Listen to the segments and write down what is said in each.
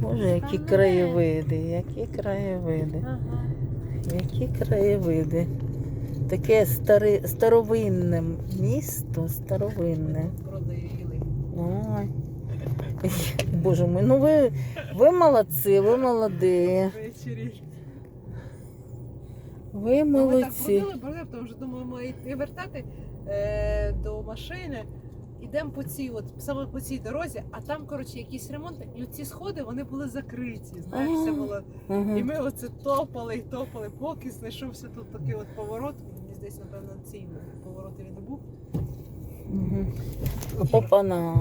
Боже, які краєвиди, які краєвиди, які краєвиди. Таке стари, старовинне місто, старовинне. Ой. Боже мой, ну ви, ви молодці, ви молоді. Ви Ну, Ми так ходили, брали, тому що думаю, ми йти вертати е, до машини. Ідемо по цій, от саме по цій дорозі, а там, коротше, якісь ремонти, і ці сходи вони були закриті. Знаєш, це було. І ми оце топали і топали, поки знайшовся тут такий от поворот. Мені здається, напевно, цей поворот він не був. Опана.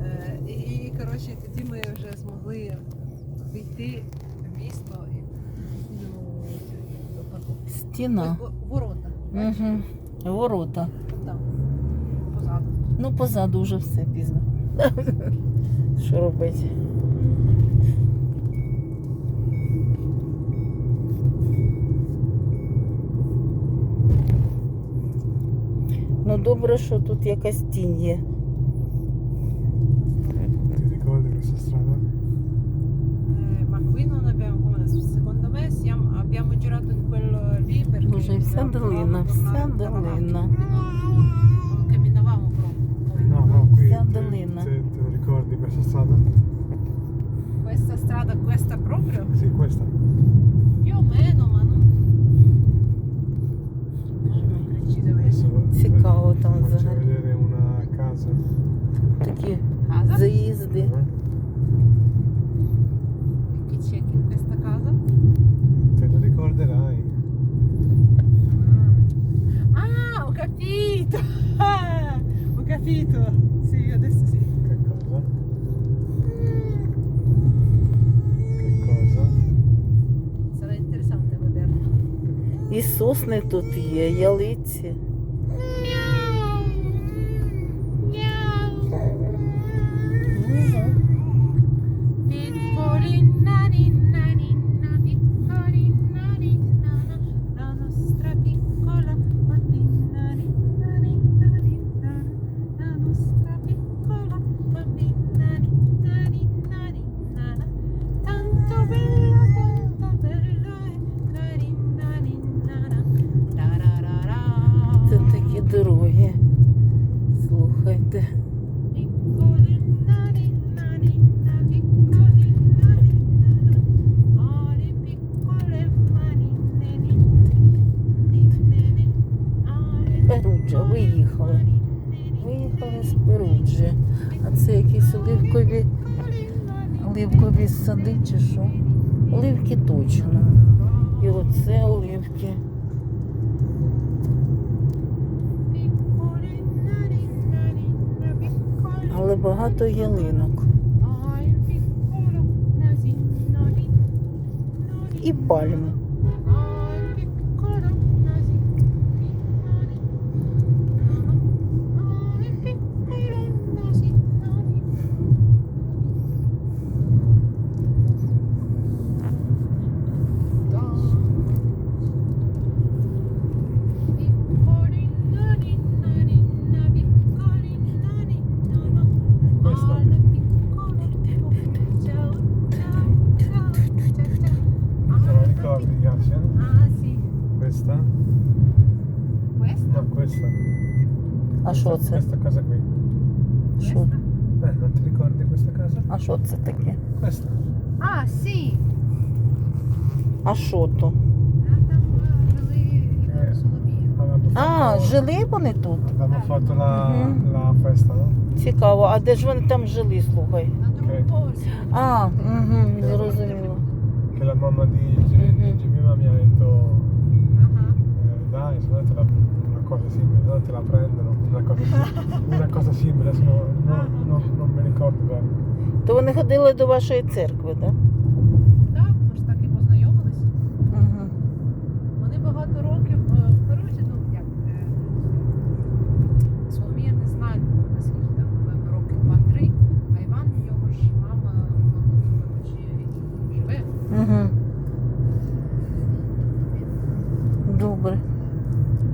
Е, і коротше, тоді ми вже змогли війти в місто і ну, Стіна. ворота. Угу. Ворота. Там, позаду. Ну, позаду вже все пізно. Що робити? Ну добре, що тут якась тінь є. Ti ricordi questa strada? Eh, ma qui non abbiamo come secondo me siamo, abbiamo girato in вся долина, вся долина. non camminavamo proprio. No, no, qui Sia te, dolina. te, te lo ricordi questa strada? questa strada questa proprio Sì, questa. più o meno ma non non precisamente Adesso Цікаво там faccio взагалі. vedere una casa. Такі casa заїзди. Eh? e che c'è in questa casa Te lo ricorderai. ah ho capito ho capito sì adesso sì Che cosa? Che cosa? sarà interessante vederlo І сосни тут є, ялиці. З А це якісь оливкові, оливкові сади чи що? Оливки точно. І оце оливки. Але багато ялинок. І пальм. Questa? questa? No, questa. А що це? Questa casa qui. Що? Eh, non ti ricordi questa casa? А що це таке? Questa. Ah sì, А що то? ah, там eh, жили Іван Соломія. Avevamo А, fatto, жили вони тут? avevamo fatto la, Mhm. la festa, no? Цікаво, а де ж вони там жили, слухай? На другому поверсі. А, угу, зрозуміло. Che la mamma di G- di Mhm. Jemima mi ha detto eh, dai, se no te la, una cosa simile, no te la prendono, una cosa simile, una cosa simile, se no- no- no, non mi ricordo bene. То вони ходили до вашої церкви, так? Так, ми ж так і познайомились. Угу. Вони багато років е, в Перузі, ну як е, Соломія не знаю, наскільки там, напевно, роки два-три, а Іван, його ж мама, ну, коротше, і живе. Угу. Добре.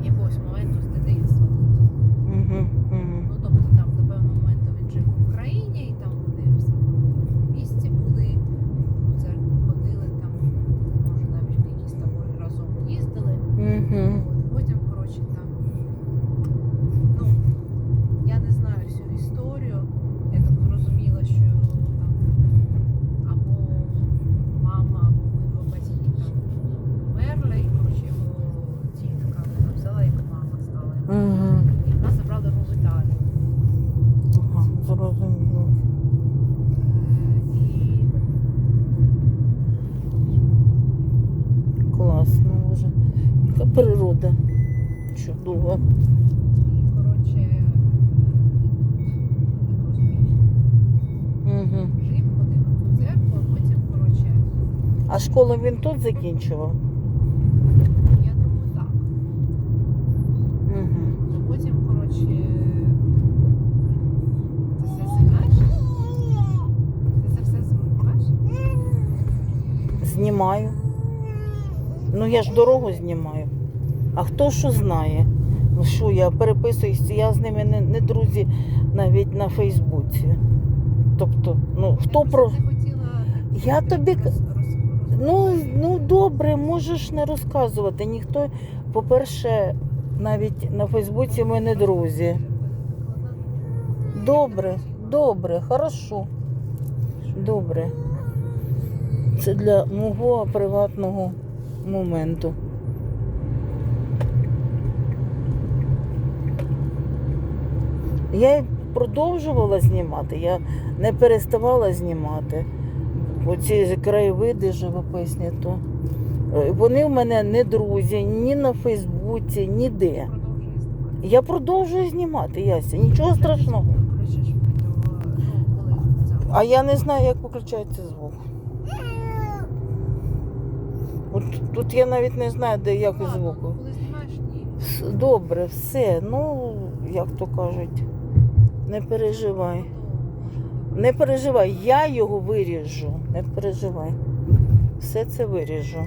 Якогось моменту з дитинства. Угу. Угу. Ну, тобто Зрозуміло. Е, І Класно вже. Яка природа. Чудова. Тут, Угу. жив, ходив в церкву, а потім, коротше, А школу він тут закінчував? я думаю, так. Угу. Потім, коротше, ти все знімаєш? Ти це все знімаєш? Знімаю. Ну я ж дорогу знімаю. А хто що знає? Ну що, я переписуюся, я з ними не, не друзі навіть на Фейсбуці. Тобто, ну хто Я про. Я тобі Ну, ну добре, можеш не розказувати. Ніхто, по-перше, навіть на Фейсбуці ми не друзі. Добре, добре, хорошо. Добре. Це для мого приватного моменту. Я продовжувала знімати, я не переставала знімати. Оці краєвиди живописні, то е, вони в мене не друзі, ні на Фейсбуці, ніде. Я продовжую знімати, Яся, нічого страшного. Ну, А я не знаю, як виключається звук. От тут я навіть не знаю, де як звуку. Добре, все. Ну, як то кажуть, не переживай. Не переживай, я його виріжу. Не переживай. Все це виріжу.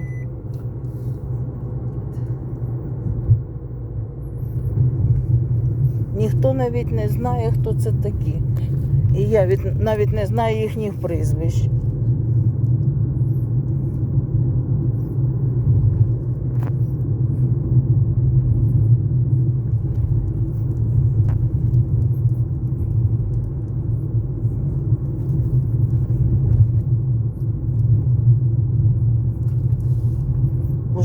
Ніхто навіть не знає, хто це такі. І я навіть не знаю їхніх прізвищ.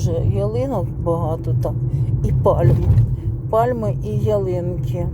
Боже, ялинок багато так. І пальм. Пальми і ялинки.